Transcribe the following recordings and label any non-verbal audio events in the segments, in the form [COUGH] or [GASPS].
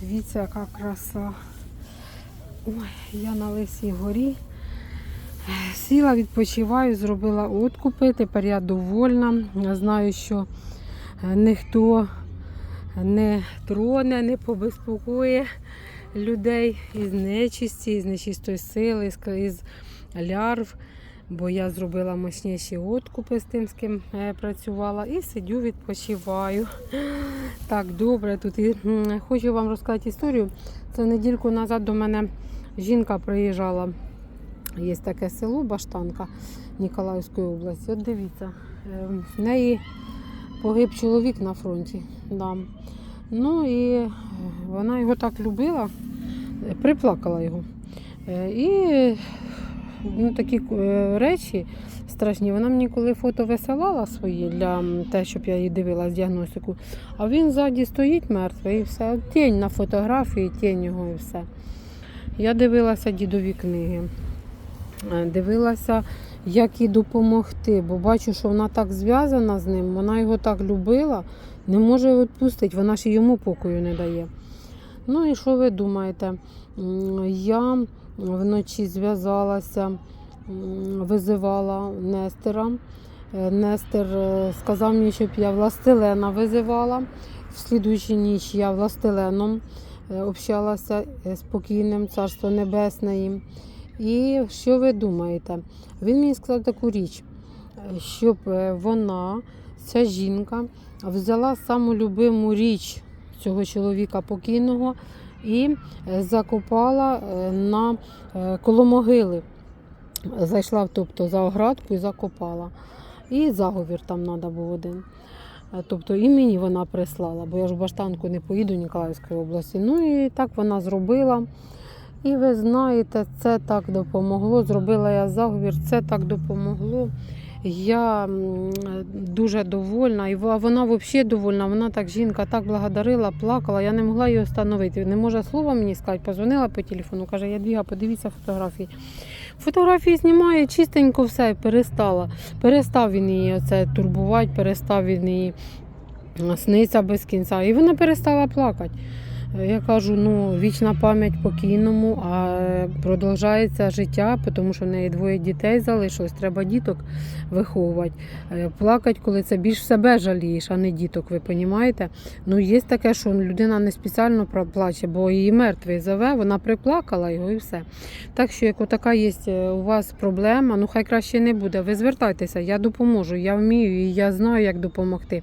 Дивіться, яка краса. Ой, я на Лисій горі. Сіла, відпочиваю, зробила откупи. Тепер я довольна. Я знаю, що е, ніхто не троне, не побезпокоє людей із нечисті, із нечистої сили, із, лярв. Бо я зробила мощніші откупи з тим, з ким е, працювала, і сидю, відпочиваю. [GASPS] Так, добре тут. І, хочу вам розказати історію. Це недільку назад до мене жінка приїжджала. Є таке село Баштанка Ніколаївської області. От дивіться, е, в неї погиб чоловік на фронті. Да. Ну і е, вона його так любила, приплакала його. І ну, такі е, речі страшні. Вона мені коли фото висилала свої для те, щоб я її дивилась діагностику. А він ззаді стоїть мертвий і все. Тінь на фотографії, тінь його і все. Я дивилася дідові книги. Е, Дивилася, як їй допомогти, бо бачу, що вона так зв'язана з ним, вона його так любила, не може відпустити, вона ж йому покою не дає. Ну і що ви думаєте? Я вночі зв'язалася, визивала Нестера. Е, Нестер е, сказав мені, щоб я властелена визивала. В слідуючу ніч я властеленом е, общалася спокійним, царство небесне. І що ви думаєте? Він мені сказав таку річ, щоб вона, ця жінка, взяла саму любиму річ цього чоловіка покійного і е, закопала е, на е, коло могили. Зайшла тобто, за оградку і закопала. І заговір там треба був один. Тобто і мені вона прислала, бо я ж в Баштанку не поїду Ніколаївської області. Ну і так вона зробила. І ви знаєте, це так допомогло. Зробила я заговір, це так допомогло. Я дуже довольна, і вона взагалі довольна. Вона так жінка так благодарила, плакала. Я не могла її встановити. Не може слова мені сказати. Позвонила по телефону, каже, Ядвіга, подивіться фотографії. Фотографії знімає чистенько все, перестала. Перестав він її оце турбувати, перестав він її сниться без кінця. І вона перестала плакати. Я кажу, ну вічна пам'ять покійному, а е, продовжується життя, тому що в неї двоє дітей залишилось, треба діток виховувати. Е, Плакати, коли це більш себе жалієш, а не діток, ви розумієте? Ну, є таке, що людина не спеціально плаче, бо її мертвий зове, вона приплакала його і все. Так що, як така є у вас проблема, ну хай краще не буде. Ви звертайтеся, я допоможу, я вмію і я знаю, як допомогти.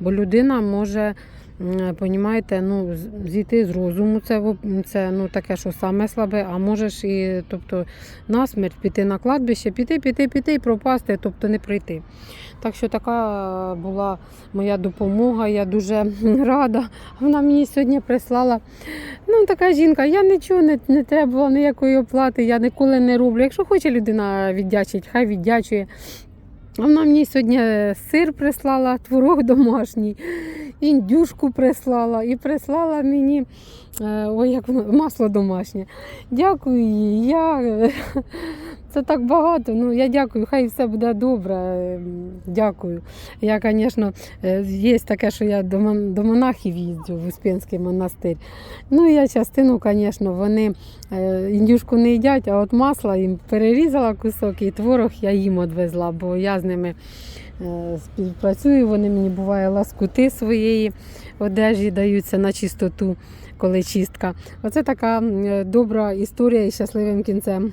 Бо людина може. М, Понімаєте, ну зійти з розуму, це, це ну, таке, що саме слабе, а можеш і тобто, насмерть піти на кладбище, піти, піти, піти і пропасти, тобто не прийти. Так що така була моя допомога, я дуже [LAUGHS] рада. Вона мені сьогодні прислала. Ну, така жінка, я нічого не, не треба, ніякої оплати, я ніколи не роблю. Якщо хоче людина віддячить, хай віддячує. Вона мені сьогодні сир прислала, творог домашній, індюшку прислала і прислала мені е, ой, як масло домашнє. Дякую їй. Я, е, це так багато. Ну, я дякую, хай все буде добре. е, Дякую. Я, звісно, е, є таке, що я до, монахів їздю в Успенський монастир. Ну, я частину, звісно, вони е, індюшку не їдять, а от масло їм перерізала кусок і творог я їм відвезла, бо я з ними е, співпрацюю. Вони мені буває ласкути своєї одежі даються на чистоту, коли чистка. Оце така е, добра історія із щасливим кінцем.